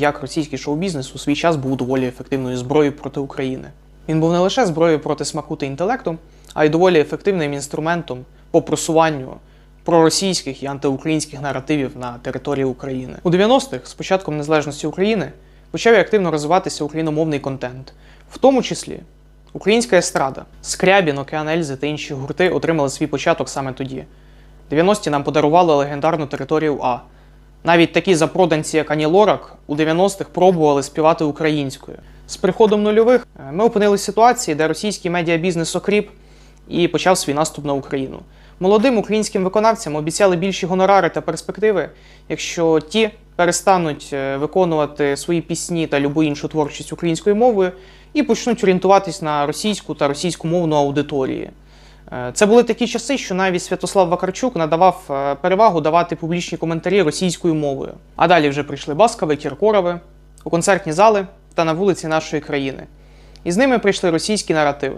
як російський шоу-бізнес у свій час був доволі ефективною зброєю проти України. Він був не лише зброєю проти смаку та інтелекту, а й доволі ефективним інструментом по просуванню проросійських і антиукраїнських наративів на території України. У 90-х, з початком незалежності України, почав активно розвиватися україномовний контент, в тому числі українська естрада, Скрябін, Океан Ельзи та інші гурти отримали свій початок саме тоді. 90-ті нам подарували легендарну територію А. Навіть такі запроданці, як Ані Лорак, у 90-х пробували співати українською. З приходом нульових е, ми опинилися в ситуації, де російський медіабізнес окріп і почав свій наступ на Україну. Молодим українським виконавцям обіцяли більші гонорари та перспективи, якщо ті перестануть е, виконувати свої пісні та любу іншу творчість українською мовою і почнуть орієнтуватись на російську та російськомовну аудиторії. Е, Це були такі часи, що навіть Святослав Вакарчук надавав е, перевагу давати публічні коментарі російською мовою. А далі вже прийшли Баскови, Кіркорови у концертні зали та на вулиці нашої країни. І з ними прийшли російські наративи.